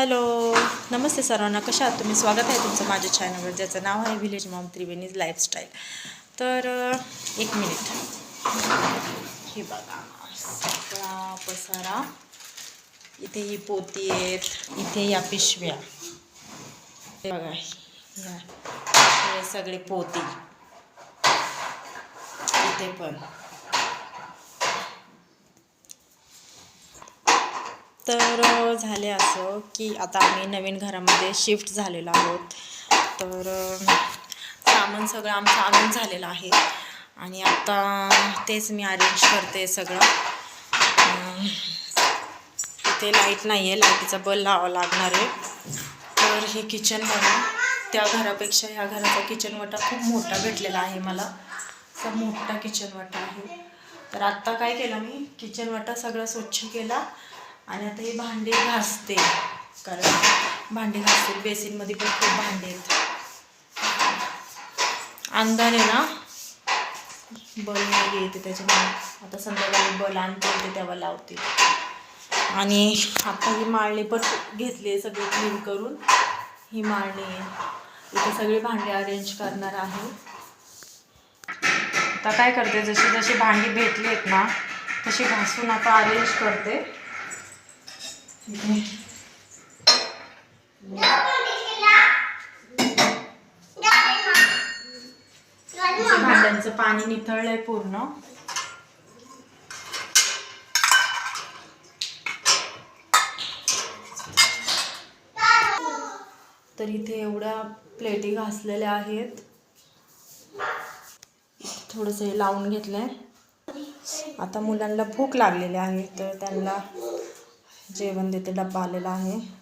Hello नमस्ते सर्वांना. कशा आहात तुम्ही? स्वागत आहे तुमचं माझ्या चॅनलवर ज्याचं नाव आहे व्हिलेज मॉम त्रिवेणीज लाईफस्टाईल तर एक मिनिट हे बघा सगळा पसारा. इथे ही पोती आहेत इथे या पिशव्या. हे बघा या हे सगळे पोती. इथे पण. तर झाले असं की आता आम्ही नवीन घरामध्ये शिफ्ट झालेलो आहोत. तर सामान सगळं आमचं आणून झालेलं आहे. आणि आता तेच मी अरेंज करते सगळं. ते इथे लाइट नाही आहे लाईटीचा बल्ब लावा लागणार आहे. तर हे किचन बघा त्या घरापेक्षा ह्या घराचा किचन वाटा खूप मोठा भेटलेला आहे मला. असा मोठा किचन वाटा आहे. तर आत्ता काय केलं मी किचन वाटा सगळा स्वच्छ केला. आणि आता हे भांडे घासते. कारण भांडे घासते. बेसिनमध्ये पण खूप भांडे आहेत. अंधार आहे ना? बल नाही येते त्याच्यामुळे. आता संध्याकाळी बल आणते तेव्हा लावते. आणि आता ही माळणी पण घेतली सगळे क्लीन करून. ही माळणी इथे सगळे भांडे अरेंज करणार आहे. आता काय करते? जशी जशी भांडी भेटलीत ना तशी घासून आता अरेंज करते. इथे भांड्यांचं पाणी निथळलंय पूर्ण. तर इथे एवढ्या प्लेटी घासलेल्या आहेत. थोडंसं हे लावून घेतलंय. आता मुलांना भूक लागलेली आहे तर त्यांना जेवण देते डब्बा आलेला आहे.